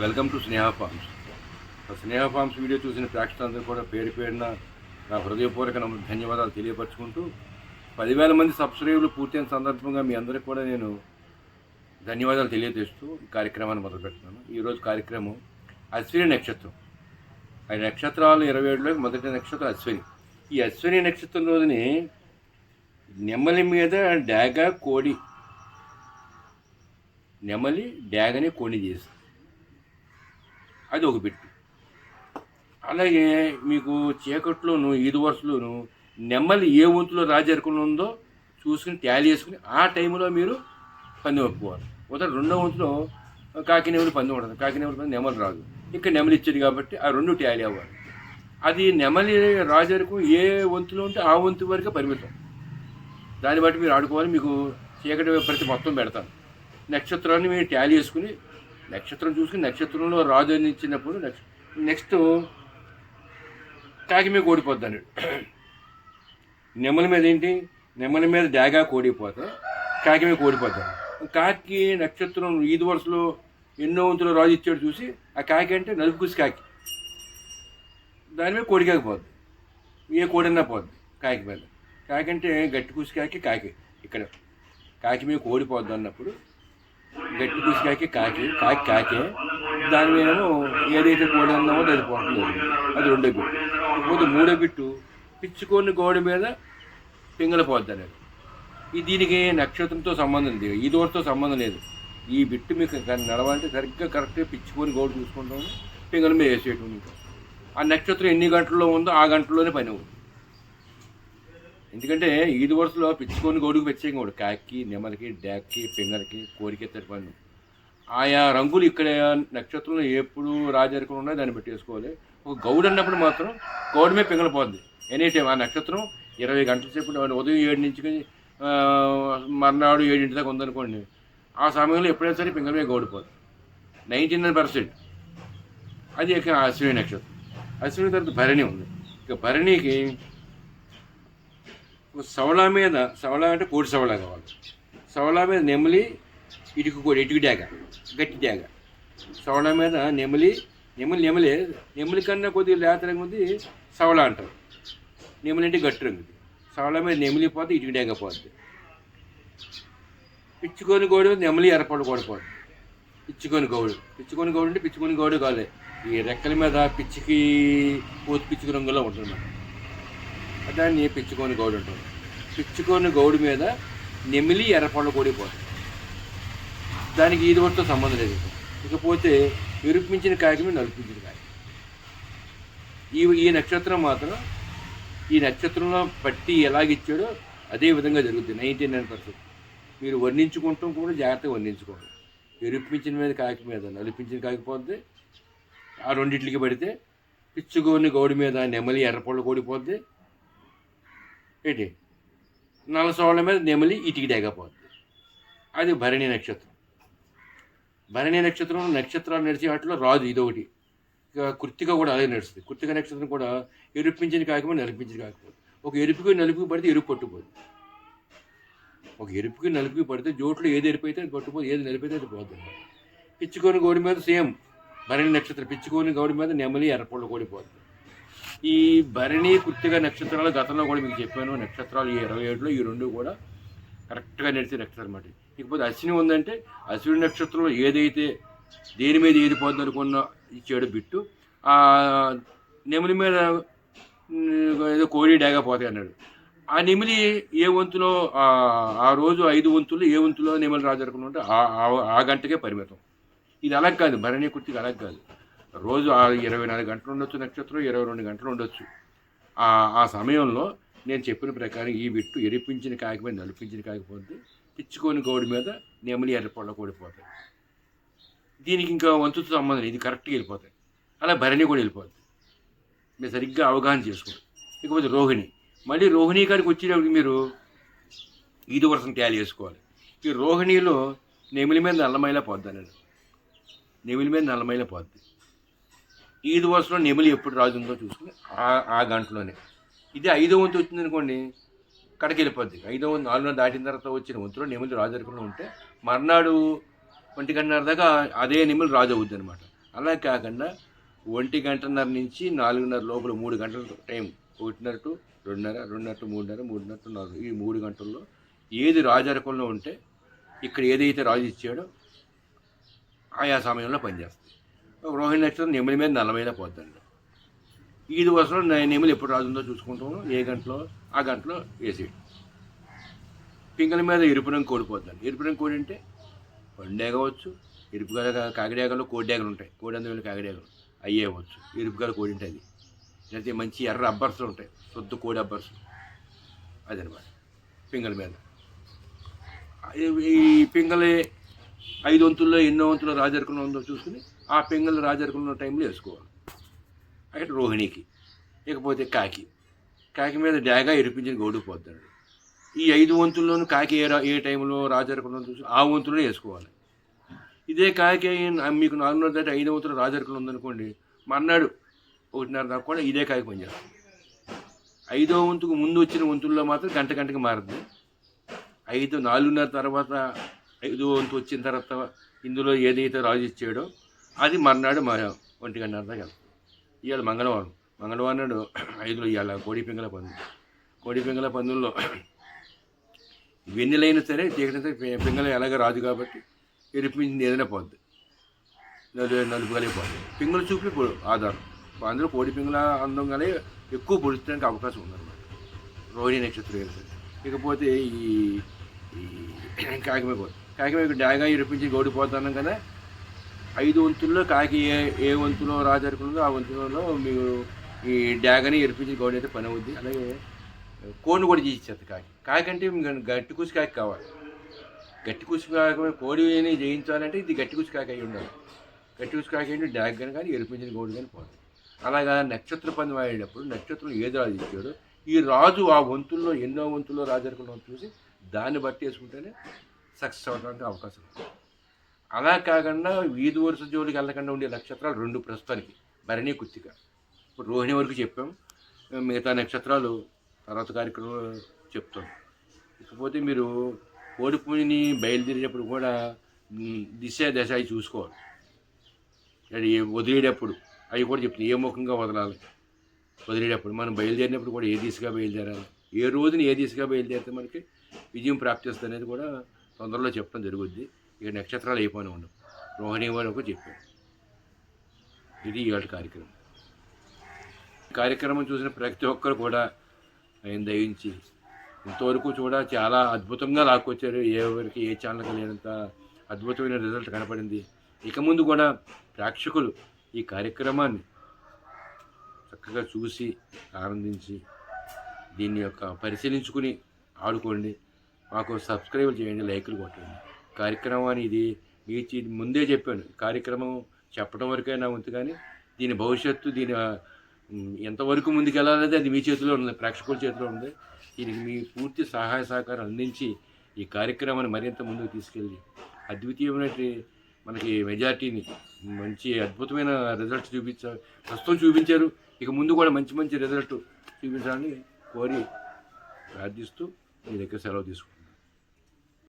Welcome to Sneha forms ఆ స్నేహ farms video చూసిన ప్రేక్షకులందరూ కూడా పేరు పేరున నా హృదయపూర్వక ధన్యవాదాలు తెలియపరచుకుంటూ పదివేల మంది సబ్స్క్రైబర్లు పూర్తయిన సందర్భంగా మీ అందరికీ కూడా నేను ధన్యవాదాలు తెలియజేస్తూ ఈ కార్యక్రమాన్ని మొదలుపెడుతున్నాను. ఈరోజు కార్యక్రమం అశ్విని నక్షత్రం. ఆ నక్షత్రాలు ఇరవై ఏడులో మొదటి నక్షత్రం అశ్విని. ఈ అశ్విని నక్షత్రం రోజుని నెమ్మలి మీద డాగ కోడి. నెమలి డాగని కోడి చేస్తుంది. అది ఒక బిట్టు. అలాగే మీకు చీకట్లోను ఈదు వరుసలోను నెమ్మది ఏ వంతులో రాజరికం ఉందో చూసుకుని ట్యాలీ చేసుకుని ఆ టైంలో మీరు పందెం ఒప్పుకోవాలి. ఉదయం రెండో వంతులో కాకి నెమలి పందెం ఉంటుంది కాకి నెమలి పందెం నెమలి రాదు. ఇక్కడ నెమలి ఇచ్చేది కాబట్టి ఆ రెండు ట్యాలీ అవ్వాలి. అది నెమలి రాజరికం ఏ వంతులో ఉంటే ఆ వంతు వరకే పరిమితం. దాన్ని బట్టి మీరు ఆడుకోవాలి. మీకు చీకటి ప్రతి మొత్తం పెడతాను. నక్షత్రాన్ని మీరు ట్యాలీ చేసుకుని నక్షత్రం చూసుకుని నక్షత్రంలో రాజు అని ఇచ్చినప్పుడు నెక్స్ట్ నెక్స్ట్ కాకి మీద కోడిపోద్ది నెమల మీద ఏంటి? నెమల మీద డాగా కోడిపోతే కాకి మీద కోడిపోతాడు కాకి నక్షత్రం ఈదు వరుసలో ఎన్నో వంతులు రాజు ఇచ్చాడు చూసి ఆ కాకి అంటే నలుపు కుసి కాకి. దాని మీద కోడికాకి పోద్ది. ఏ కోడన్నా పోద్ది కాకి మీద. కాకి అంటే గట్టి కుసి కాకి కాకి. ఇక్కడ కాకి మీద కోడిపోద్ది అన్నప్పుడు గట్టి కుసి కాకి కాకి కాకి కాకే. దాని మీద ఏదైతే కోడి అన్నామో అది పోవట్లేదు అది రెండో బిట్టు. ఇకపోతే మూడో బిట్టు పిచ్చుకొని గోడ మీద పింగళ పోద్ది అనేది దీనికి నక్షత్రంతో సంబంధం లేదు. ఈ దోటితో సంబంధం లేదు. ఈ బిట్టు మీకు నడవాలంటే సరిగ్గా కరెక్ట్గా పిచ్చుకొని గోడ చూసుకుంటాము. పింగళ మీద వేసేయటం మీకు ఆ నక్షత్రం ఎన్ని గంటల్లో ఉందో ఆ గంటల్లోనే పని అవుతుంది. ఎందుకంటే ఈది వరుసలో పిచ్చుకొని గోడుకు ప్రత్యేకంగా కూడా. కాకి నెమలికి డాక్కి పింగళకి కోరిక పన్ను ఆయా రంగులు ఇక్కడ నక్షత్రంలో ఎప్పుడు రాజరికం ఉన్నాయో దాన్ని బట్టి వేసుకోవాలి. ఒక గౌడు అన్నప్పుడు మాత్రం గౌడు మీద ఎనీ టైం ఆ నక్షత్రం ఇరవై గంటల సేపు ఉదయం ఏడు నుంచి మర్నాడు ఏడింటి దాకా ఉందనుకోండి ఆ సమయంలో ఎప్పుడైనా సరే పింగళమే గౌడిపోతుంది నైంటీ నైన్ పర్సెంట్. అది ఇక అశ్విని నక్షత్రం. అశ్విని తర్వాత భరణి ఉంది. ఇక భరణికి సవళ మీద సవళ అంటే కోడి సవళ కావాలి. సవళ మీద నెమలి ఇటుకు కోడి ఇటుకు డేగ గట్టి డేగ సవళ మీద నెమలి నెమలి నెమలి నెమలి కన్నా కొద్దిగా లేత రంగు ఉంది సవళ అంటారు. నెమలి అంటే గట్టి రంగుది సవళ మీద నెమలి పోతే ఇటుకు డేగ పోద్ది. పిచ్చుకొని గోడు నెమలి ఏర్పాటు కూడా పిచ్చుకొని గౌడు పిచ్చుకొని గౌడు అంటే పిచ్చుకొని గౌడు కాదు ఈ రెక్కల మీద పిచ్చికి పోతు పిచ్చుకు రంగులో ఉంటుంది దాన్ని పిచ్చుకొని గౌడు అంటారు. పిచ్చుకొని గౌడు మీద నెమిలి ఎర్రపళ్ళు కూడిపోతుంది దానికి ఇది వరతో సంబంధం లేదు. ఇకపోతే విరుపించిన కాయకమే నలిపించిన నలుపించిన ఈ ఈ నక్షత్రం మాత్రం ఈ నక్షత్రంలో పట్టి ఎలాగిచ్చాడో అదే విధంగా జరుగుతుంది నైంటీ నైన్ పర్సెంట్. మీరు వర్ణించుకుంటాం కూడా జాగ్రత్తగా వర్ణించుకోండి. విరుపించిన మీద కాకి మీద నలిపించిన కాకిపోద్ది ఆ రెండిట్లకి పడితే పిచ్చుగోని గౌడి మీద నెమలి ఎర్రపళ్ళు కూడిపోద్ది. ఏంటి? నలసోళ్ళ మీద నెమలి ఇటికి డేగపోద్ది అది భరణి నక్షత్రం. భరణి నక్షత్రం నక్షత్రాలు నడిచే వాటిలో రాదు ఇదొకటి. ఇక కృత్తిక కూడా అదే నడుస్తుంది. కృత్తిక నక్షత్రం కూడా ఎరుపించింది కాకపోతే నలిపించింది కాకపోతే. ఒక ఎరుపుకి నలుపుకి పడితే ఎరుపు పట్టుకోదు ఒక ఎరుపుకి నలుపుకి పడితే జోట్లో ఏది ఎరుపు అయితే అది పట్టుకోదు ఏది నలిపితే అది పోతుంది పిచ్చుకొని గోడి మీద సేమ్ భరణి నక్షత్రం. పిచ్చుకొని గోడి మీద నెమలి ఎర్రపళ్ళు కూడిపోతుంది ఈ భరణి కృత్తిక నక్షత్రాలు గతంలో కూడా మీకు చెప్పాను నక్షత్రాలు ఈ ఇరవై ఏడులో ఈ రెండు కూడా కరెక్ట్గా నడిచే నక్షత్రం అన్నమాట. ఇకపోతే అశ్విని ఉందంటే అశ్విని నక్షత్రంలో ఏదైతే దేని మీద ఏదిపోద్ది అనుకున్న చెడు బిట్టు ఆ నెమలి మీద ఏదో కోడి డేగా పోతాయి అన్నాడు. ఆ నెమిలి ఏ వంతులో ఆ- రోజు ఐదు వంతులు ఏ వంతులో నెమలి రాజు అనుకున్నట్టు ఆ- ఆ- గంటకే పరిమితం. ఇది అలా కాదు భరణి కుర్తికి అలా కాదు. రోజు ఆ ఇరవై నాలుగు గంటలు ఉండొచ్చు నక్షత్రం ఇరవై రెండు గంటలు ఉండొచ్చు. ఆ ఆ సమయంలో నేను చెప్పిన ప్రకారం ఈ విట్టు ఎరిపించిన కాకపోయి నలిపించిన కాకపోతే పిచ్చుకొని గోడి మీద నెమలి ఎర్రపళ్ళ కూడిపోతాయి. దీనికి ఇంకా వంతుతో సంబంధం లేదు ఇది కరెక్ట్గా వెళ్ళిపోతాయి. అలా భరణి కూడా వెళ్ళిపోతుంది మీరు సరిగ్గా అవగాహన చేసుకోండి. ఇకపోతే రోహిణి. మళ్ళీ రోహిణి కాడికి వచ్చేటప్పుడు మీరు ఈదు వరుసను ట్యాలీ చేసుకోవాలి. ఈ రోహిణిలో నెమిలి మీద నల్లమైలా పోద్ది అన్నాడు. నెమిలి మీద నల్లమైలా పోద్ది. ఈదు వరుసలో నెమిలి ఎప్పుడు రాజు ఉందో చూసుకుని ఆ ఆ గంటలోనే. ఇది ఐదో వంతు వచ్చింది అనుకోండి కడకి వెళ్ళిపోద్ది ఐదో వంతు నాలుగున్నర దాటిన తర్వాత వచ్చిన వంతులో నెమిలి రాజు ఉంటే మర్నాడు ఒంటి గంటన్నర దాకా అదే నెమిలి రాజు అవుద్ది అనమాట అలా కాకుండా ఒంటి గంటన్నర నుంచి నాలుగున్నర లోపల మూడు గంటల టైం ఒకటిన్నర టు రెండున్నర రెండున్నర టు మూడున్నర మూడున్నర టు నాలుగు ఈ మూడు గంటల్లో ఏది రాజరకంలో ఉంటే ఇక్కడ ఏదైతే రాజు ఇచ్చాడో ఆయా సమయంలో పనిచేస్తుంది రోహిణి నక్షత్రం నెమిలి మీద నల్లమైన పోద్దండి. వర్షం నేను నెమిలి ఎప్పుడు రాజుందో చూసుకుంటాము. ఏ గంటలో? ఆ గంటలో వేసేయడం పింగళ మీద ఎరుపు రంగు కోడిపోద్దండి ఎరుపు రంగు కోడి అంటే పండే కావచ్చు ఎరుపు గల కాకిడేగలు కోడిడేగలు ఉంటాయి. కోడి అందువల్ల కాకిడేగలు. అయ్యే అవ్వచ్చు. ఎరుపు గల కోడి ఉంటుంది లేకపోతే మంచి ఎర్ర అబ్బర్సులు ఉంటాయి. సొద్దు కోడి అబ్బర్స్. అదనమాట. పింగళ మీద. ఈ పింగళి ఐదు వంతుల్లో ఎన్నో వంతుల్లో రాజరికంలో ఉందో చూసుకుని ఆ పింగళి రాజరకంలో టైంలో వేసుకోవాలి. అక్కడ రోహిణికి ఇకపోతే కాకి. కాకి మీద డ్యాగా ఎరిపించిన గౌడు పోతాడు. ఈ ఐదు వంతుల్లోనూ కాకి ఏ రా- ఏ టైంలో రాజరకంలో చూసి ఆ వంతులో వేసుకోవాలి. ఇదే కాకి మీకు నాలుగున్నర దాటి ఐదు వంతులు రాజరుకులు ఉందనుకోండి మన్నాడు ఒకటిన్నర దాకా కూడా ఇదే కాకి పనిచేస్తుంది ఐదో వంతుకు ముందు వచ్చిన వంతుల్లో మాత్రం గంట గంటకి మారుద్ది. ఐదు నాలుగున్నర తర్వాత ఐదో వంతు వచ్చిన తర్వాత ఇందులో ఏదైతే రాజు ఇచ్చాడో అది మర్నాడు మా ఒంటి గంట దాకా వెళ్తుంది ఇవాళ మంగళవారం. మంగళవారం నాడు ఐదులో ఇవాళ కోడి పింగళ పందు కోడి పింగళ పందుల్లో వెన్నెలైనా సరే చీకటి సరే పింగళ ఎలాగ రాదు కాబట్టి ఎరిపించింది ఏదైనా పోద్ది. నలుపుగానే నలుపు కలిగి పోద్ది. పింగళ చూపి ఆధారం. అందులో కోడి పింగళ అందం ఎక్కువ పొడుచడానికి అవకాశం ఉందన్నమాట. రోహిణి నక్షత్రం వేరు ఇకపోతే ఈ కాకిమే పోదు కాకిమే డాగా ఇరిపించి గౌడిపోతున్నాం కదా ఐదు వంతుల్లో కాకి ఏ ఏ వంతులో రాజరుకుందో ఆ వంతులలో మీరు ఈ డ్యాగని ఎరిపించి గౌడ్ అయితే పని అవుద్ది. అలాగే కోడిని కూడా చేయించేది కాకి. కాకి అంటే మీకు గట్టి కూసి కాకి కావాలి. గట్టి కూసి కాకపోతే కోడిని జయించాలంటే ఇది గట్టి కూసి కాకి అయి ఉండాలి. గట్టి కూసి కాకి అంటే డాగ్ కానీ కానీ ఎరిపించిన గౌడి కానీ పోతుంది అలాగా నక్షత్ర పందెం ఆడేటప్పుడు నక్షత్రం ఏది రాజు ఇచ్చాడో ఈ రాజు ఆ వంతుల్లో ఎన్నో వంతుల్లో రాజరుకున్నాం చూసి దాన్ని బట్టి వేసుకుంటేనే సక్సెస్ అవ్వడానికి అవకాశం ఉంది అలా కాకుండా వీధి వరుస జోలికి వెళ్ళకుండా ఉండే నక్షత్రాలు రెండు ప్రస్తుతానికి. భరణి కుత్తిక. ఇప్పుడు రోహిణి వరకు చెప్పాం. మిగతా నక్షత్రాలు తర్వాత కార్యక్రమంలో చెప్తాం. ఇకపోతే మీరు కోడిపుని బయలుదేరేటప్పుడు కూడా దిశ దశ అవి చూసుకోవాలి. అది వదిలేటప్పుడు అవి కూడా చెప్తుంది ఏ ముఖంగా వదలాలి? వదిలేటప్పుడు మనం బయలుదేరినప్పుడు కూడా ఏ దిశగా బయలుదేరాలి? ఏ రోజున ఏ దిశగా బయలుదేరితే మనకి విజయం ప్రాప్తిస్తుంది అనేది కూడా తొందరలో చెప్పడం జరుగుద్ది. ఇక నక్షత్రాలు అయిపోయిన ఉండవు రోహిణి వరకు చెప్పాడు. ఇది ఇవాళ కార్యక్రమం. కార్యక్రమం చూసిన ప్రతి ఒక్కరు కూడా ఆయన దయించి ఇంతవరకు చూడ చాలా అద్భుతంగా లాక్కొచ్చారు. ఎవరికి ఏ ఛానల్కి లేనంత అద్భుతమైన రిజల్ట్ కనపడింది. ఇక ముందు కూడా ప్రేక్షకులు ఈ కార్యక్రమాన్ని చక్కగా చూసి ఆనందించి దీన్ని యొక్క పరిశీలించుకుని ఆడుకోండి. మాకు సబ్స్క్రైబ్ చేయండి లైక్లు కొట్టండి. కార్యక్రమాన్ని ఇది మీ చే- ముందే చెప్పాను. కార్యక్రమం చెప్పడం వరకే నా వంతు కానీ దీని భవిష్యత్తు దీని ఎంతవరకు ముందుకు ఎంతవరకు అది మీ చేతిలో ఉంది ప్రేక్షకుల చేతిలో ఉంది. దీనికి మీ పూర్తి సహాయ సహకారం అందించి ఈ కార్యక్రమాన్ని మరింత ముందుకు తీసుకెళ్ళి అద్వితీయమైనటువంటి మనకి మెజార్టీని మంచి అద్భుతమైన రిజల్ట్స్ చూపించారు ప్రస్తుతం చూపించారు. ఇక ముందు కూడా మంచి మంచి రిజల్ట్ చూపించాలని కోరి ప్రార్థిస్తూ మీ దగ్గర సెలవు తీసుకుంటాను